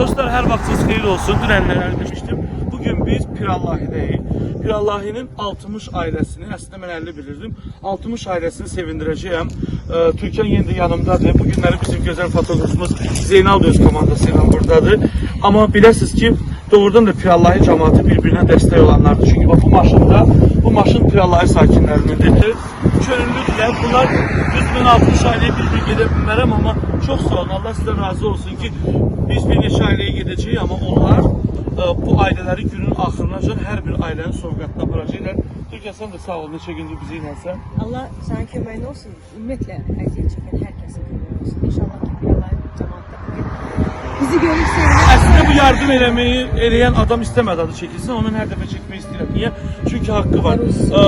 Dostlar her vaktiniz hayırlı olsun. Dünenler demiştim. Bugün biz Pirallahi'deyiz. Pirallahi'nin Altmış ailesini, aslında ben 50 bilirdim. Altmış ailesini sevindireceğim. Ee, Türkan yeni de yanımdadır. Bugünleri bizim güzel fotoğrafımız Zeynal Öz komandasıyla buradadır. Ama biləsiniz ki, doğrudan da Pirallahi cemaati birbirine destek olanlardır. Çünkü bak bu maşında, bu maşın Pirallahi sakinlerindendir. Könüllüdürlər. Bunlar 100 bin 60 aileye bir gün gedə bilmərəm ama çok sağ olun. Allah sizden razı olsun ki biz bir neçə aileye gideceğiz ama onlar e, bu aileleri günün axırınacan her bir ailenin sovqatına aparacaqlar. Türkiye sen de sağ ol. Neçə gündür bizi ilənsən. Allah sana köməyin olsun. Ümumiyyətlə əziyyət çəkən hər kəsin köməyi olsun. İnşallah ki, bir Allah cəmaatda bugün bizi sevinir. Aslında bu yardım eləmeyi eləyən adam istəmədi adı çəkilsin. Onun hər dəfə çəkmək istəyirəm. Niyə? Çünki haqqı var. Ə,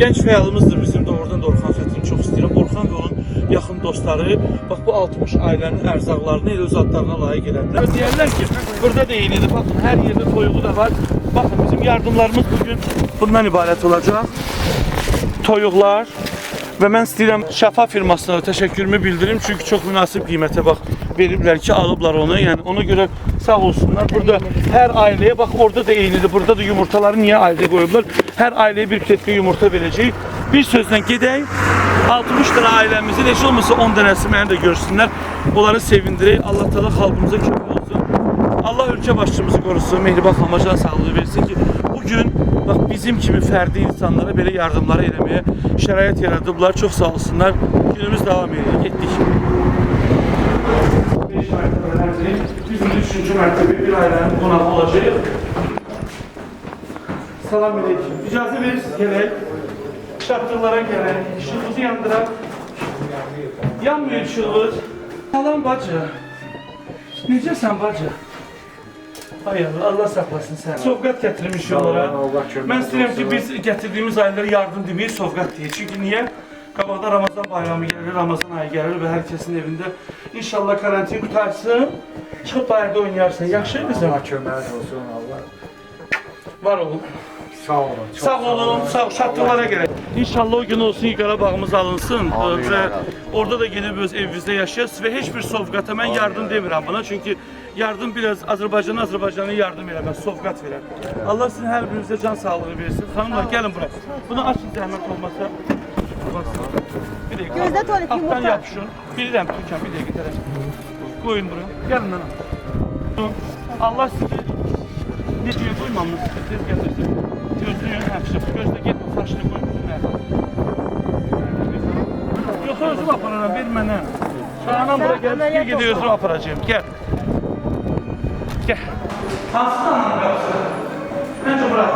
gənc fəalımızdır bizim doğrudan da Orxan Xətrini çox istəyirəm. Orxan və onun yaxın dostları bax bu 60 ailənin ərzaqlarını elə öz adlarına layiq edənlər. Deyərlər ki, burada da eynidir. Baxın hər yerdə toyuğu da var. Baxın bizim yardımlarımız bugün bundan ibarət olacaq. Toyuqlar və mən istəyirəm Şəfa firmasına təşəkkürümü bildirim çünki çox münasib qiymətə bax veriblər ki, alıblar onu. Yəni ona görə sağ olsunlar. Burada hər ailəyə bax orada da eynidir. Burada da yumurtaları niyə ayrı qoyublar? Hər ailəyə bir kletka yumurta verəcək. Bir sözlə gedək. 60 dənə ailəmizin heç olmasa 10 dənəsi məni də görsünlər. Onları sevindirək. Allah təala xalqımıza kömək olsun. Allah ülke başçımızı korusun, mehriban xalmacan sağlığı versin ki bugün bak bizim kimi fərdi insanlara belə yardımları eləməyə şərait yaradıblar. Çox sağ olsunlar. Günümüz devam ediyor. Getdik. 5 mərtəbələrdir. Biz 3-cü mərtəbə bir ailənin qonağı olacağıq. Salam aleyküm. İcazə verirsiniz gələk. Çatdırlara gələk. İşığımızı yandıraq. Yanmıyor işığımız. Salam bacı. Necəsən bacı? Hay Allah, Allah saxlasın səni. Sovqat gətirmiş onlara. Allah kömək Mən istəyirəm ki, biz gətirdiyimiz ailələrə yardım deməyək, sovqat deyək. Çünki niyə? Qabaqda Ramazan bayramı gəlir, Ramazan ayı gəlir və hər kəsin evində inşallah karantin qutarsın. Çıxıb bayırda oynayarsan. Yaxşı qızım. Allah kömək olsun Allah. Var olun. Sağ olun. Sağ olun, sağ şatlılara gerek. İnşallah o gün olsun ki Qarabağımız alınsın Amin, və orada da gedib öz evimizdə yaşayasız və heç bir sovqata mən yardım demirəm buna. Çünki yardım biraz Azərbaycan Azərbaycana yardım eləməz, sovqat verər. Allah sizin hər birinizə can sağlığı versin. Xanımlar gəlin bura. Bunu açın zəhmət olmasa. Bir dəqiqə. Gözdə Altdan yumurta. yapışın. Bilirəm Türkan bir dəqiqə tərəf. Qoyun bura. Gəlin lan. Allah sizi ne diyor duymamız siz getirsin. Gözlüğün hepsi. Gözde gitme saçını koy üstüne. Yok özüm apararım vermene. Şahanan bura gel. Bir gidiyor özüm aparacağım. Gel. Gel. Bence bırak.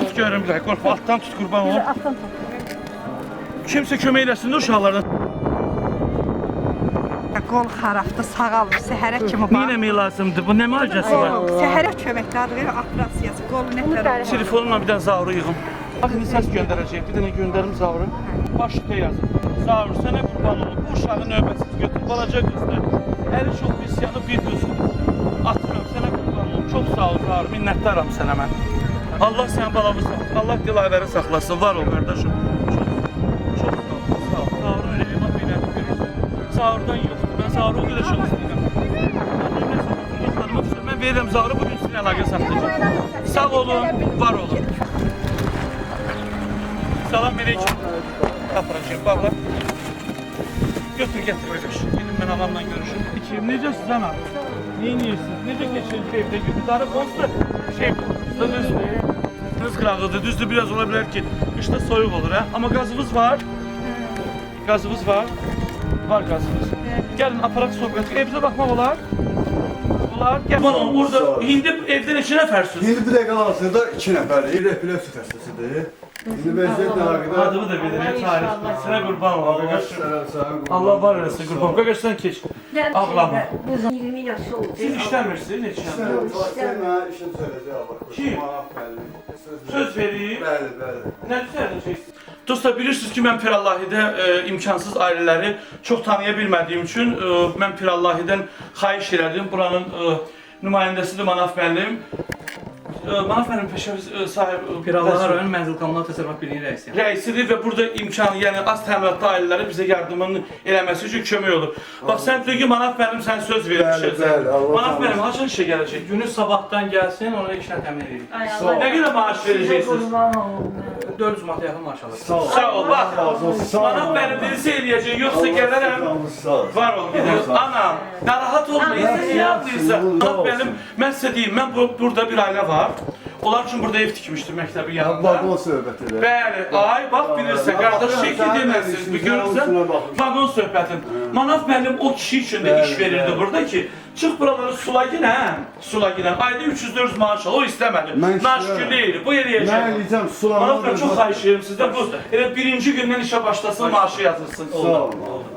Tut görürüm bir dakika. Korkma alttan tut kurban ol. Altdan tut. Kimse kömək eləsin də uşaqlardan. Qol xarabdır, sağalır. Səhərə kimi Nə bax. eləmək lazımdır? Bu nə müalicəsi var? Səhərə köməklər verir, operasiyası, qolu nətər olur. Telefonla bir dənə Zavrı yığım. Baxın səs göndərəcək. Bir dənə göndərim Zavrı. Baş üstə yazın. Zavrı sənə qurban olum. Bu uşağı növbəsiz götür. Balaca qızdır. Əli çox pis yanıb videosu. Atıram sənə qurban olum. Çox sağ ol Zavrı. Minnətdaram sənə mən. Allah sənin balamı saxlasın. Allah dilavəri saxlasın. Var ol qardaşım. Çox, sağ ol. Sağ ol. Zavrı ürəyimə belədir görürsən. Zavrıdan yoxdur. Mən Zavrı o qədər çox istəyirəm. Mən verirəm Zavrı bugün sizin əlaqə saxlayacağım. Sağ olun, var olun. Salam aleyküm. Aparacağım, bağla. Götür getir kardeş. Gidin ben adamla görüşüm. İçeyim. Necəsiz ana? neyin yersiniz? Ne bekletiyorsunuz evde? Şey, bir tane posta şey bu. Usta düzdü. Düz kırağıdı. Düzdü biraz olabilir ki. Kışta soğuk olur ha. Ama gazımız var. Gazımız var. Var gazımız. Gelin aparat soğuk. Evde bakma olar. Olar. Gel. Bana orada hindi evden içine fersin. Hindi bir de kalarsın da içine fersin. İreh bile sütersesidir. 25 tane kadar. Adımı da bilir. Tarih. Sıra kurban olalım. Allah var arası kurban. Kaç yaştan keç? Ablam. 20 yaş oldu. Siz işten misiniz? Ne işten? Sen ha işin söyledi abla. Kim? Söz vereyim. Bəli, bəli. Ne söyleyeceksin? Dostlar bilirsiniz ki, mən Pirallahidə e, imkansız ailələri çox tanıya bilmədiyim üçün e, mən Pirallahidən xahiş elədim. Buranın e, nümayəndəsidir Manaf müəllim e, Manaf müəllim peşə e, sahibi Pirallar rayon Mənzil Kommunal Təsərrüfat Birliyi rəisiyəm. rəisidir və burada imkan, yəni az təminatlı ailələrə bizə yardımını eləməsi üçün kömək olur. Bax sən deyir ki, Manaf müəllim sən söz Bəli, vermişsən. bəli, Allah Manaf müəllim haçan işə gələcək? Günü sabahdan gəlsin, ona işlə təmin edirik. Nə qədər maaş verəcəksiniz? 400 manata yaxın maaş alır. Sağ ol. Sağ ol, bax. Manaf müəllim birisi eləyəcək, yoxsa gələrəm. Var ol gidiyoruz. Anam, narahat olmayın. Siz? Bak benim, ben size diyeyim, ben bu, burada bir aile var. Onlar için burada ev tikmiştim məktəbin yanında. Vagon söhbət elə. Bəli, ay bax bilirsən, qardaş şey ki deməsin, bir görürsən, vagon söhbətin. Manaf müəllim o kişi üçün də iş verirdi burada ki, çıx buraları sula ginən, sula ginən, ayda 300-400 maaş al, o Naşükür istəyirəm. deyil, bu Mən eləyəcək. eləyəcəm Manaf sulama. çox xahiş edirəm sizdən, bu elə birinci gündən işə başlasın, maaşı yazılsın. Sağ ol.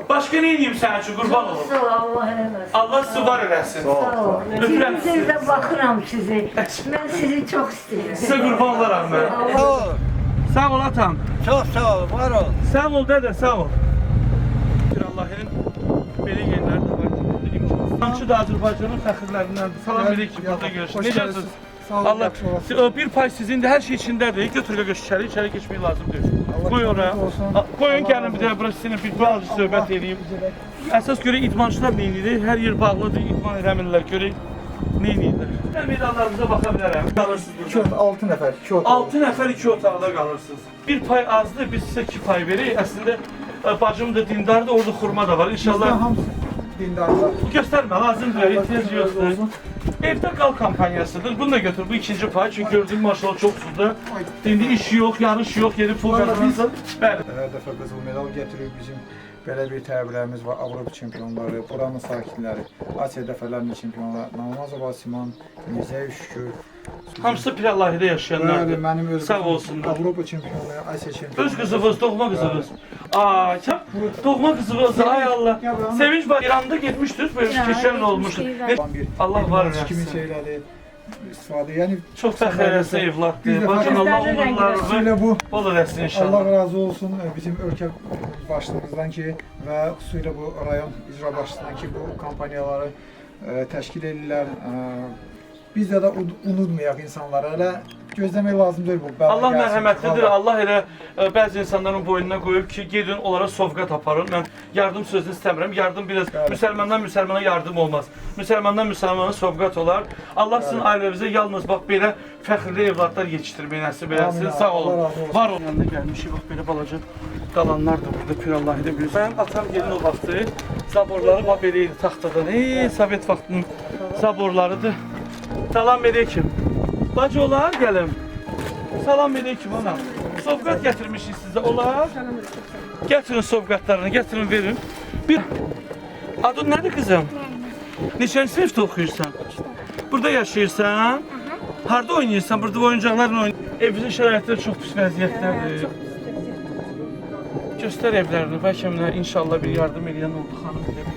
Başqa nə edeyim sənin üçün, qurban olum. Sağ ol, Allah eləməsin. Allah sizi var eləsin. Sağ ol. Öpürəm sizi. Sizə baxıram sizi. Mən sizi çox istəyirəm. Sizə qurban olaram mən. Sağ ol. Sağ ol atam. Çok sağ ol. Var ol. Sağ ol dədə, sağ ol. Bir Allah'ın belə yerləri də. İmkansız da Azərbaycanın fəxrlərindəndir. Salam əleykum, burada görüşürüz. Necəsiniz? Allah, Si- o, bir pay sizin de her şey içindedir. Götür götür içeri, içeri geçmeyi lazım değil. Koy oraya. Koyun gelin bir de burası senin bir bazı söhbət edeyim. Əsas görə idmançılar nə edir? Hər yer bağlıdır, idman edəmirlər görək. Nə edirlər? Mən medallarınıza baxa bilərəm. Qalırsınız burada. 2 6 nəfər, 2 otaq. 6 nəfər iki otaqda qalırsınız. Bir pay azdır, biz sizə 2 pay veririk. Əslində e, bacım da dindardır, orada xurma da var. İnşallah hamısı dindarlar. göstərmə, lazımdır, ehtiyac yoxdur. Evdə qal kampaniyasıdır. Bunu da götür. Bu ikinci pay. Çünki gördüyüm maşallah çox suda. İndi iş yox, yarış yox, yeri pul qazanırsan. Bəli. Hər dəfə qızıl medal gətirir bizim belə bir təbirlərimiz var. Avropa çempionları, buranın sakinləri, Asiya dəfələrinin çempionları, Namazova Siman, Mirzəyev Şükür. Hamısı Pir Allahidə Bəli, yaşayanlardır. mənim öz Sağ olsunlar. Avropa çempionu, Asiya çempionu. Öz qızınız, doğma qızınız. Aa, sən doğma qızınız. Ay Allah. Sevinç var. İranda getmişdiniz, böyle. Ne- bir Allah var kimin eləsin. şeyləri istifadə. Yəni Çox fəxr eləsin Biz evladdır. də Bacın Allah Gözlərinin uğurlarını Elə bu bol eləsin Allah inşallah. razı olsun e, bizim ölkə başlığımızdan ki və xüsusilə bu rayon icra başçısından ki bu kampaniyaları e, təşkil edirlər. E, biz də də unutmayaq insanları. Elə gözləmək lazım deyil bu. bəla Allah mərhəmətlidir. Allah- elə e, bəzi insanların boynuna qoyub ki, gedin onlara sovqat aparın. Mən yardım sözünü istəmirəm. Yardım biraz Bəli. müsəlmandan müsəlmana yardım olmaz. Müsəlmandan müsəlmana sovqat olar. Allah sizin ailəvizə yalnız bax belə fəxrli evladlar yetişdirməyi nəsib eləsin. Sağ olun. Var olun. Yanında gəlmişik bax belə balaca qalanlar da burada Pir Allahı da bilirsən. Mənim atam gelin o vaxtı zaborları bax belə idi taxtadan. Ey Sovet vaxtının zaborlarıdır. Salam əleykum. Bacı olar gəlim. Salam əleykum anam. Sovqat gətirmişik sizə. Olar? Gətirin sovqatlarını, gətirin verin. Bir Adın nədir qızım? Neçənci sinifdə oxuyursan? Burada yaşayırsan? Harda oynayırsan? Burada oyuncaqlarla oynayırsan. Evimizin şəraitləri çox pis vəziyyətdədir. Göstər evlərini, bəlkə inşallah bir yardım edən oldu xanım,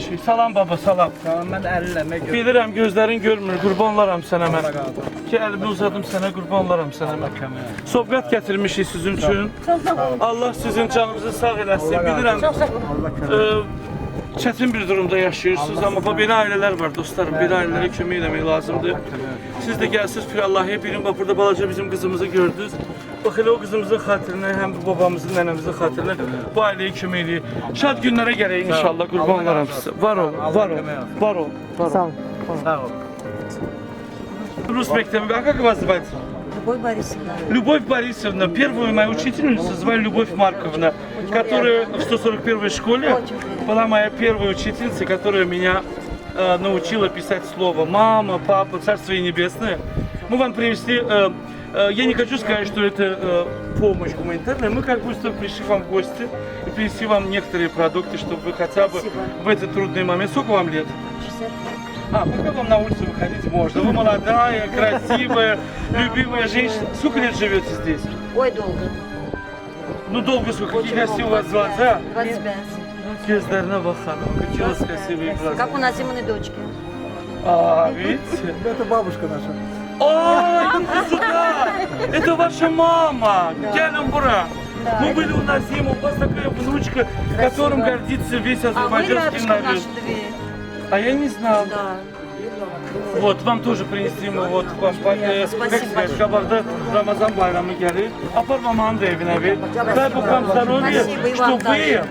şey. Salam baba, salam. Tamam, mən əlləmə gör. Bilirəm gözlərin görmür, qurban olaram sənə mən. Ki əlimi uzadım sənə, qurban olaram sənə mən. Sovqat gətirmişik sizin üçün. Allah sizin canınızı sağ eləsin. Bilirəm, e, çətin bir durumda yaşayırsınız, amma belə ailələr var dostlarım. Belə ailələrə kömək eləmək lazımdır. Siz də gəlsiniz Pir Allah'a birin, bax burada balaca bizim qızımızı gördünüz. Bax elə o qızımızın xatirinə, həm bu babamızın, nənəmizin xatirinə bu ailəyə kömək eləyir. Şad günlərə gələk inşallah, qurban olaram sizə. Var ol, var ol, var ol, var ol. Sağ ol. Рус мектеби, а как вас звать? Любой Борисовна. Любовь Борисовна, первую мою учительницу звали Любовь Марковна, которая в 141 школе была моя первая учительница, которая меня э, научила писать слово «мама», «папа», «царство ей небесное». Мы вам привезли, э, я не хочу сказать, что это э, помощь гуманитарная, мы как будто пришли вам в гости и принесли вам некоторые продукты, чтобы вы хотя бы в этот трудный момент, сколько вам лет? 60 А, пока вам на улицу выходить можно. Вы молодая, красивая, любимая женщина. Сколько лет живете здесь? Ой, долго. Ну долго сколько, какие красивые у вас глаза. 25. Gözlerine bak hanım, какие у вас красивые глаза. Как у нас Зиманы дочки. А, видите? Это бабушка наша. Ой, идите сюда! Это ваша мама! Gelin bura! Мы были у нас зиму, у вас такая внучка, которым гордится весь А азербайджанский рядышком народ. А я не знал. Да. Вот, вам тоже принесли мы вот ваш э, эксперт. Kabakda Ramazan bayramı gelir. Apar mamanı da evine ver. Дай Бог вам здоровья, что вы,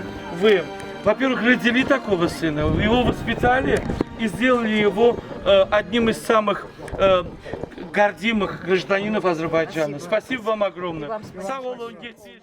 вы, во-первых, родили такого сына, его воспитали и сделали его э, одним из самых э, гордимых гражданинов Азербайджана. Спасибо вам огромное. Olun, geçin.